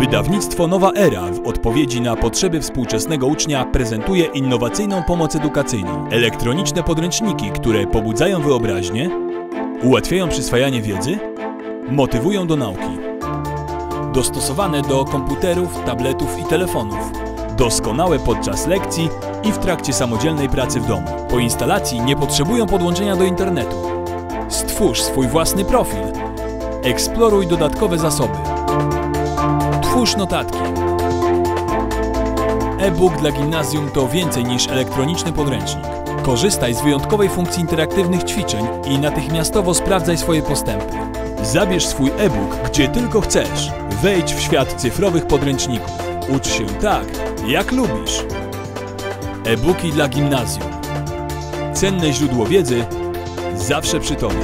Wydawnictwo Nowa Era w odpowiedzi na potrzeby współczesnego ucznia prezentuje innowacyjną pomoc edukacyjną. Elektroniczne podręczniki, które pobudzają wyobraźnię, ułatwiają przyswajanie wiedzy, motywują do nauki. Dostosowane do komputerów, tabletów i telefonów. Doskonałe podczas lekcji i w trakcie samodzielnej pracy w domu. Po instalacji nie potrzebują podłączenia do internetu. Stwórz swój własny profil. Eksploruj dodatkowe zasoby. Twórz notatki. E-book dla gimnazjum to więcej niż elektroniczny podręcznik. Korzystaj z wyjątkowej funkcji interaktywnych ćwiczeń i natychmiastowo sprawdzaj swoje postępy. Zabierz swój e-book gdzie tylko chcesz. Wejdź w świat cyfrowych podręczników. Ucz się tak, jak lubisz. E-booki dla gimnazjum. Cenne źródło wiedzy zawsze przy tobie.